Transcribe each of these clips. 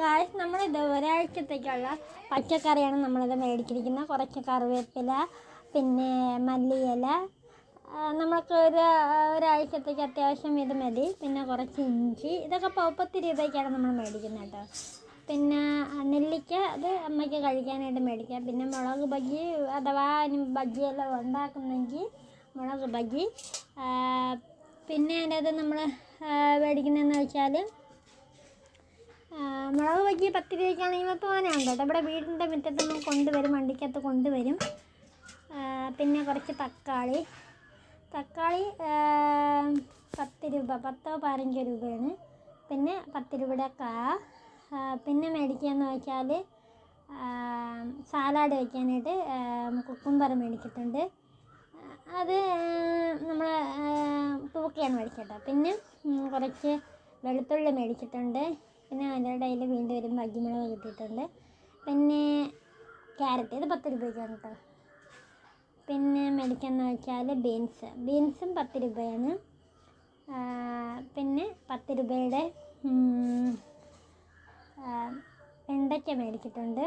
Guys നമ്മളിത് ഒരാഴ്ചത്തേക്കുള്ള പച്ചക്കറിയാണ് നമ്മളിത് മേടിച്ചിരിക്കുന്നത്. കുറച്ച് കറിവേപ്പില പിന്നെ മല്ലിയില. നമ്മൾക്ക് ഒരു ഒരാഴ്ചത്തേക്ക് അത്യാവശ്യം ഇത് മതി. പിന്നെ കുറച്ച് ഇഞ്ചി. ഇതൊക്കെ പൗപ്പത്തി രൂപയ്ക്കാണ് നമ്മൾ മേടിക്കുന്നത് കേട്ടോ. പിന്നെ നെല്ലിക്ക അത് അമ്മയ്ക്ക് കഴിക്കാനായിട്ട് മേടിക്കാം. പിന്നെ മുളക് ബജി അഥവാ ബജിയെല്ലാം ഉണ്ടാക്കുന്നെങ്കിൽ മുളക് ബജി. പിന്നെ അതിന്റെ അത് നമ്മൾ മേടിക്കുന്നതെന്ന് വെച്ചാൽ മുളക് ബജി പത്ത് രൂപയ്ക്കാണെങ്കിൽ തോനെയുണ്ട് കേട്ടോ. ഇവിടെ വീടിന്റെ മുറ്റത്തൊന്നും കൊണ്ടുവരും വണ്ടിക്കകത്ത് കൊണ്ടുവരും. പിന്നെ കുറച്ച് തക്കാളി. തക്കാളി പത്ത് രൂപ പത്തോ പതിനഞ്ചോ രൂപയാണ്. പിന്നെ പത്ത് രൂപയുടെ കാ. പിന്നെ മേടിക്കുകയെന്ന് വെച്ചാൽ സാലാഡ് വയ്ക്കാനായിട്ട് കുക്കുംബർ മേടിച്ചിട്ടുണ്ട്. അത് നമ്മൾ തൂക്കിയാണ് മേടിക്കട്ടോ പിന്നെ കുറച്ച് വെളുത്തുള്ളി മേടിച്ചിട്ടുണ്ട്. പിന്നെ അതിന്റെ ഇടയിൽ വീണ്ടും ഒരു മജ്ജിമുളക് കിട്ടിയിട്ടുണ്ട്. പിന്നെ ക്യാരറ്റ് ഇത് പത്ത് രൂപയ്ക്കാണ് കേട്ടോ. പിന്നെ മേടിക്കാന്ന് വെച്ചാൽ ബീൻസ്. ബീൻസും പത്ത് രൂപയാണ്. പിന്നെ പത്ത് രൂപയുടെ വെണ്ടയ്ക്ക മേടിച്ചിട്ടുണ്ട്.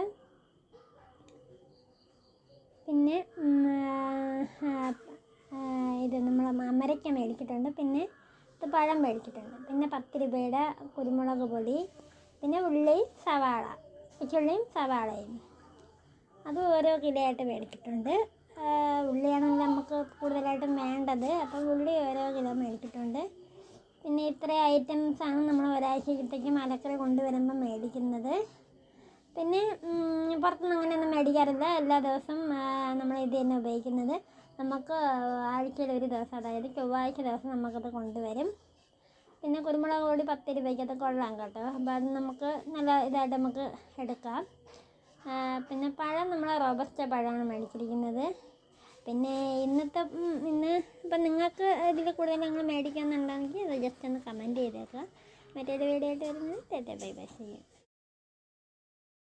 പിന്നെ ഇത് നമ്മൾ അമരയ്ക്ക മേടിച്ചിട്ടുണ്ട്. പിന്നെ ഇത് പഴം മേടിച്ചിട്ടുണ്ട്. പിന്നെ പത്ത് രൂപയുടെ കുരുമുളക് പൊടി പിന്നെ ഉള്ളി സവാള ഉള്ളിയും സവാളയും അത് ഓരോ കിലോ ആയിട്ട് മേടിച്ചിട്ടുണ്ട് ഉള്ളിയാണ് നമുക്ക് കൂടുതലായിട്ടും വേണ്ടത്. അപ്പോൾ ഉള്ളി ഓരോ കിലോ മേടിച്ചിട്ടുണ്ട്. പിന്നെ ഇത്രയും ഐറ്റംസാണ് നമ്മൾ ഒരാഴ്ചത്തേക്ക് മലക്കറി കൊണ്ടുവരുമ്പോൾ മേടിക്കുന്നത്. പിന്നെ പുറത്തുനിന്ന് അങ്ങനെയൊന്നും മേടിക്കാറില്ല. എല്ലാ ദിവസവും നമ്മൾ ഇത് തന്നെ ഉപയോഗിക്കുന്നത്. നമുക്ക് ആഴ്ചയിൽ ഒരു ദിവസം അതായത് ചൊവ്വാഴ്ച ദിവസം നമുക്കത് കൊണ്ടുവരും. പിന്നെ കുരുമുളക് പൊടി പത്ത് രൂപയ്ക്കത് കൊള്ളാം കേട്ടോ. അപ്പോൾ അത് നമുക്ക് നല്ല ഇതായിട്ട് നമുക്ക് എടുക്കാം. പിന്നെ പഴം നമ്മൾ റോബസ്റ്റ പഴമാണ് മേടിച്ചിരിക്കുന്നത്. പിന്നെ ഇന്നത്തെ ഇന്ന് ഇപ്പം നിങ്ങൾക്ക് ഇതിൽ കൂടുതൽ നിങ്ങൾ മേടിക്കുന്നുണ്ടെങ്കിൽ അത് ജസ്റ്റ് ഒന്ന് കമന്റ് ചെയ്തേക്കുക. മറ്റേത് വീഡിയോ ആയിട്ട് വരുന്നത്. ബൈ ബൈ ചെയ്യും